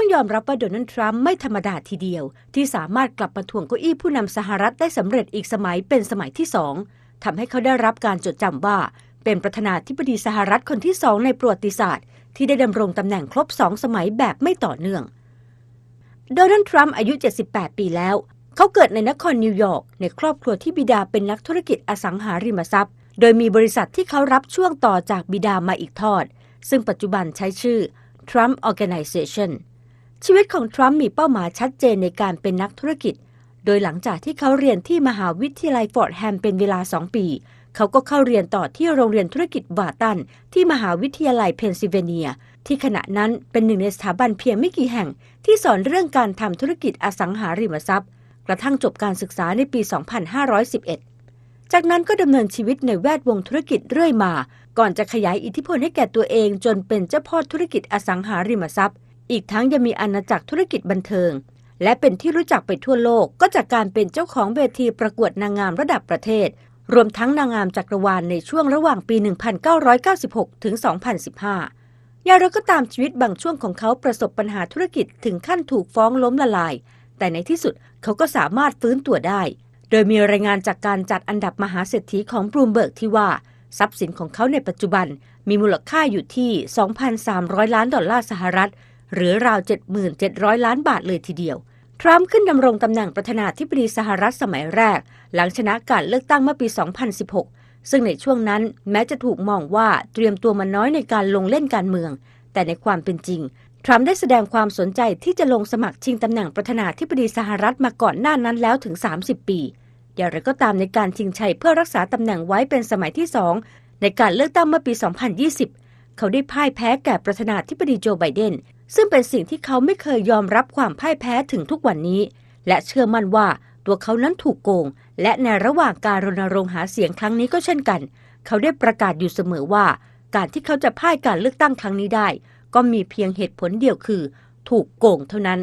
ต้องยอมรับว่าโดนัลด์ทรัมป์ไม่ธรรมดาทีเดียว ที่สามารถกลับมาทวงเก้าอี้ผู้นำสหรัฐได้สำเร็จอีกสมัยเป็นสมัยที่สองทำให้เขาได้รับการจดจำว่า เป็นประธานาธิบดีสหรัฐคนที่สองในประวัติศาสตร์ ที่ได้ดำรงตำแหน่งครบสองสมัยแบบไม่ต่อเนื่อง โดนัลด์ทรัมป์อายุ 78 ปีแล้ว เขาเกิดในนครนิวยอร์กในครอบครัวที่บิดาเป็นนักธุรกิจอสังหาริมทรัพย์ โดยมีบริษัทที่เขารับช่วงต่อจากบิดามาอีกทอด ซึ่งปัจจุบันใช้ชื่อ Trump Organization ชีวิตของทรัมป์มีเป้าหมายชัดเจนในการเป็นนักธุรกิจ โดยหลังจากที่เขาเรียนที่มหาวิทยาลัยฟอร์ดแฮมเป็นเวลา 2 ปี เขาก็เข้าเรียนต่อที่โรงเรียนธุรกิจวาตัน ที่มหาวิทยาลัยเพนซิลเวเนีย ที่ขณะนั้นเป็นหนึ่งในสถาบันเพียงไม่กี่แห่ง ที่สอนเรื่องการทำธุรกิจอสังหาริมทรัพย์ กระทั่งจบการศึกษาในปี 2511 จากนั้นก็ดำเนินชีวิตในแวดวงธุรกิจเรื่อยมา ก่อนจะขยายอิทธิพลให้แก่ตัวเองจนเป็นเจ้าพ่อธุรกิจอสังหาริมทรัพย์ อีกทั้งยังมีอาณาจักรธุรกิจบันเทิง และเป็นที่รู้จักไปทั่วโลกก็จากการเป็นเจ้าของเวทีประกวดนางงามระดับประเทศ รวมทั้งนางงามจักรวาลในช่วงระหว่างปี 1996 ถึง 2015 อย่างไรก็ตามชีวิตบางช่วงของเขาประสบปัญหาธุรกิจถึงขั้นถูกฟ้องล้มละลาย แต่ในที่สุดเขาก็สามารถฟื้นตัวได้ โดยมีรายงานจากการจัดอันดับมหาเศรษฐีของบรูมเบิร์กที่ว่าทรัพย์สินของเขาในปัจจุบันมีมูลค่าอยู่ที่ 2,300 ล้านดอลลาร์สหรัฐ หรือราว 7,700 ล้านบาทเลยทีเดียว ทรัมป์ขึ้นดำรงตำแหน่งประธานาธิบดีสหรัฐสมัยแรก หลังชนะการเลือกตั้งเมื่อปี 2016 ซึ่งในช่วงนั้นแม้จะถูกมองว่าเตรียมตัวมาน้อยในการลงเล่นการเมือง แต่ในความเป็นจริง ทรัมป์ได้แสดงความสนใจที่จะลงสมัครชิงตำแหน่งประธานาธิบดีสหรัฐมาก่อนหน้านั้นแล้วถึง 30 ปีอย่างไรก็ตามในการชิงชัยเพื่อรักษาตำแหน่งไว้เป็นสมัยที่สองในการเลือกตั้งเมื่อปี 2020 เขาได้พ่ายแพ้แก่ประธานาธิบดีโจไบเดน ซึ่งเป็นสิ่งที่เขาไม่เคยยอมรับความพ่ายแพ้ถึงทุกวันนี้ และเชื่อมั่นว่าตัวเขานั้นถูกโกง และในระหว่างการรณรงค์หาเสียงครั้งนี้ก็เช่นกัน เขาได้ประกาศอยู่เสมอว่า การที่เขาจะพ่ายการเลือกตั้งครั้งนี้ได้ ก็มีเพียงเหตุผลเดียวคือ ถูกโกงเท่านั้น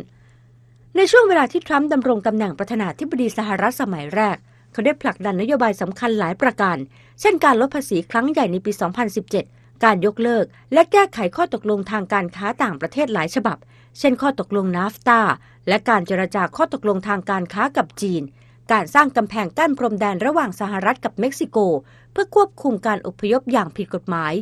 ในช่วงเวลาที่ทรัมป์ดำรงตำแหน่งประธานาธิบดีสหรัฐสมัยแรก เขาได้ผลักดันนโยบายสำคัญหลายประการ เช่นการลดภาษีครั้งใหญ่ในปี 2017 การยกเลิก และแก้ไขข้อตกลงทางการค้าต่างประเทศหลายฉบับ เช่นข้อตกลงนาฟตาและการเจรจาข้อตกลงทางการค้ากับจีน การสร้างกำแพงกั้นพรมแดนระหว่างสหรัฐกับเม็กซิโก เพื่อควบคุมการอพยพอย่างผิดกฎหมาย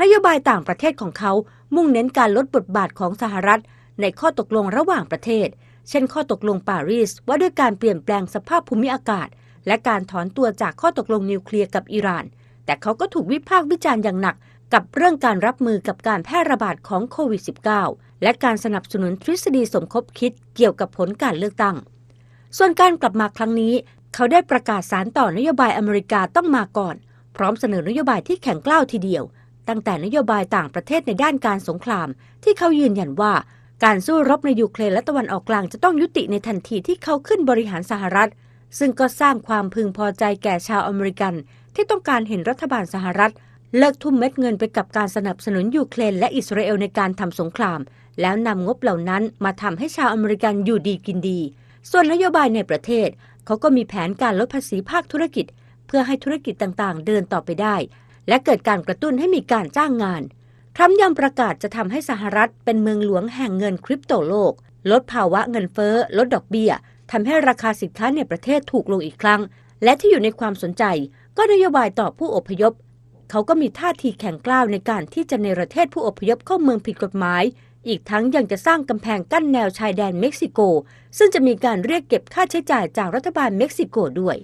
นโยบายต่างประเทศของเขา มุ่งเน้นการลดบทบาทของสหรัฐ ในข้อตกลงระหว่างประเทศ เช่น ข้อตกลงปารีสว่าด้วยการเปลี่ยนแปลงสภาพภูมิอากาศ และการถอนตัวจากข้อตกลงนิวเคลียร์กับอิหร่าน แต่เขาก็ถูกวิพากษ์วิจารณ์อย่างหนัก กับเรื่องการรับมือกับการแพร่ระบาดของโควิด -19 และการสนับสนุนทฤษฎีสมคบคิดเกี่ยวกับผลการเลือกตั้ง ส่วนการกลับมาครั้งนี้ เขาได้ประกาศสารต่อนโยบายอเมริกาต้องมาก่อน พร้อมเสนอนโยบายที่แข็งกล้าวทีเดียว ตั้งแต่นโยบายต่างประเทศในด้านการสงคราม ที่เขายืนยันว่า การสู้รบในยูเครนและตะวันออกกลางจะต้องยุติในทันทีที่เขาขึ้นบริหารสหรัฐ ซึ่งก็สร้างความพึงพอใจแก่ชาวอเมริกันที่ต้องการเห็นรัฐบาลสหรัฐ เลิกทุ่มเม็ดเงินไปกับการสนับสนุนยูเครนและอิสราเอลในการทำสงคราม แล้วนำงบเหล่านั้นมาทำให้ชาวอเมริกันอยู่ดีกินดี ส่วนนโยบายในประเทศ เขาก็มีแผนการลดภาษีภาคธุรกิจ เพื่อให้ธุรกิจต่างๆ เดินต่อไปได้ และเกิดการกระตุ้นให้มีการจ้างงานทรัมป์ยังประกาศจะทำให้สหรัฐเป็นเมืองหลวงแห่งเงินคริปโตโลก ลดภาวะเงินเฟ้อ ลดดอกเบี้ยทำให้ราคาสินค้าในประเทศถูกลงอีกครั้ง และที่อยู่ในความสนใจ ก็นโยบายต่อผู้อพยพ เขาก็มีท่าทีแข็งกล้าวในการที่จะในประเทศผู้อพยพเข้าเมืองผิดกฎหมาย อีกทั้งยังจะสร้างกำแพงกั้นแนวชายแดนเม็กซิโก ซึ่งจะมีการเรียกเก็บค่าใช้จ่ายจากรัฐบาลเม็กซิโกด้วย